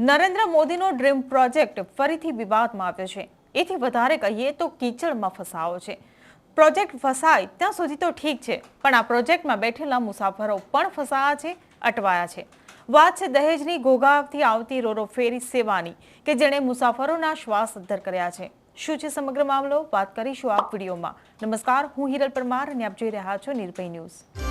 નરેન્દ્ર મોદીનો dream project ફરીથી વિવાદમાં આવ્યો છે. એથી વધારે કહીએ તો કીચડમાં ફસાવો છે. પ્રોજેક્ટ ફસાય ત્યાં સુધી તો ઠીક છે, પણ આ પ્રોજેક્ટમાં બેઠેલા મુસાફરો પણ ફસાયા છે, અટવાયા છે. વાત છે દહેજની ઘોઘાથી આવતી રોરો ફેરી સેવાની, કે જેણે મુસાફરોના શ્વાસ અદ્ધર કર્યા છે. શું છે સમગ્ર મામલો? વાત કરીશું આ વિડીયોમાં. નમસ્કાર, હું હિરલ પરમાર અને આપ જોઈ રહ્યા છો નિર્ભય ન્યૂઝ.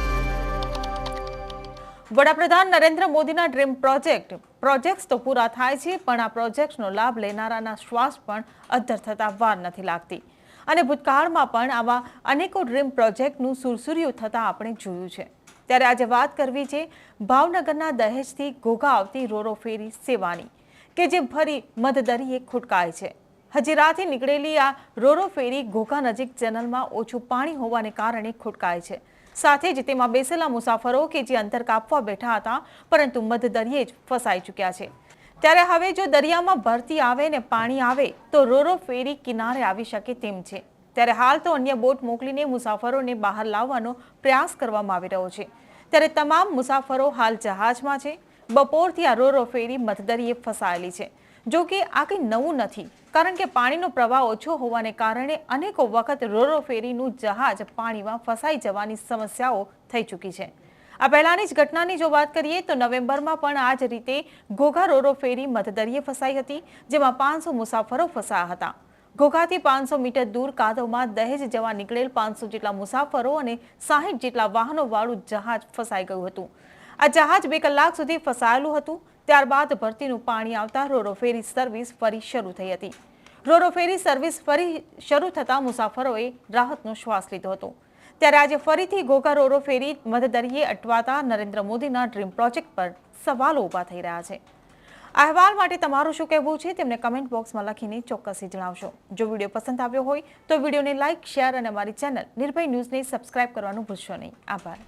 વડાપ્રધાન નરેન્દ્ર મોદીના ડ્રીમ પ્રોજેક્ટ, પ્રોજેક્ટ્સ તો પૂરા થાય છે, પણ આ પ્રોજેક્ટ્સનો લાભ લેનારાના શ્વાસ પણ અદ્ધર થતા વાર નથી લાગતી. અને ભૂતકાળમાં પણ આવા અનેકો ડ્રીમ પ્રોજેક્ટનું સુરસુર્યું થતાં આપણે જોયું છે. ત્યારે આજે વાત કરવી છે ભાવનગરના દહેજથી ઘોઘા આવતી રોરો ફેરી સેવાની, કે જે ફરી મધદરીએ ખુટકાય છે. હજીરાથી નીકળેલી આ રોરો ફેરી ઘોઘા નજીક ચેનલમાં ઓછું પાણી હોવાને કારણે ખુટકાય છે. સાથે જ તેમાં બેસેલા મુસાફરો કે જે અંતર કાપવા બેઠા હતા, પરંતુ મધદરિયે જ ફસાઈ ચૂક્યા છે. ત્યારે હવે જો દરિયામાં ભરતી આવે ને પાણી આવે, તો રોરો ફેરી કિનારે આવી શકે તેમ છે. ત્યારે હાલ તો અન્ય બોટ મોકલીને મુસાફરોને બહાર લાવવાનો પ્રયાસ કરવામાં આવી રહ્યો છે. ત્યારે તમામ મુસાફરો હાલ જહાજમાં છે. બપોરથી આ રોરો ફેરી મધદરિયે ફસાયેલી છે. જો કે આ કંઈ નવું નથી, કારણ કે પાણીનો પ્રવાહ ઓછો હોવાને કારણે અનેકો વખત રોરો ફેરીનું જહાજ પાણીમાં ફસાઈ જવાની સમસ્યાઓ થઈ ચૂકી છે. આ પહેલાની જ ઘટનાની જો વાત કરીએ તો નવેમ્બરમાં પણ આ જ રીતે ઘોઘા રોરો ફેરી મધદરિયે ફસાઈ હતી, જેમાં પાંચસો મુસાફરો ફસાયા હતા. ઘોઘાથી પાંચસો મીટર દૂર કાદવમાં દહેજ જવા નીકળેલ પાંચસો જેટલા મુસાફરો અને સાહીઠ જેટલા વાહનોવાળું જહાજ ફસાઈ ગયું હતું. આ જહાજ બે કલાક સુધી ફસાયેલું હતું ત્યારબાદ ભરતીનું પાણી આવતા રોરો ફેરી સર્વિસ ફરી શરૂ થઈ હતી. રોરો ફેરી સર્વિસ ફરી શરૂ થતાં મુસાફરોએ રાહતનો શ્વાસ લીધો હતો. ત્યારે આજે ફરીથી ઘોઘા રોરો ફેરી મધદરિયે અટવાતા નરેન્દ્ર મોદીના ડ્રીમ પ્રોજેક્ટ પર સવાલો ઊભા થઈ રહ્યા છે. અહેવાલ માટે તમારું શું કહેવું છે તેમને કમેન્ટ બોક્સમાં લખીને ચોક્કસથી જણાવશો. જો વીડિયો પસંદ આવ્યો હોય તો વિડીયોને લાઇક, શેર અને અમારી ચેનલ નિર્ભય ન્યૂઝને સબસ્ક્રાઇબ કરવાનું ભૂલશો નહીં. આભાર.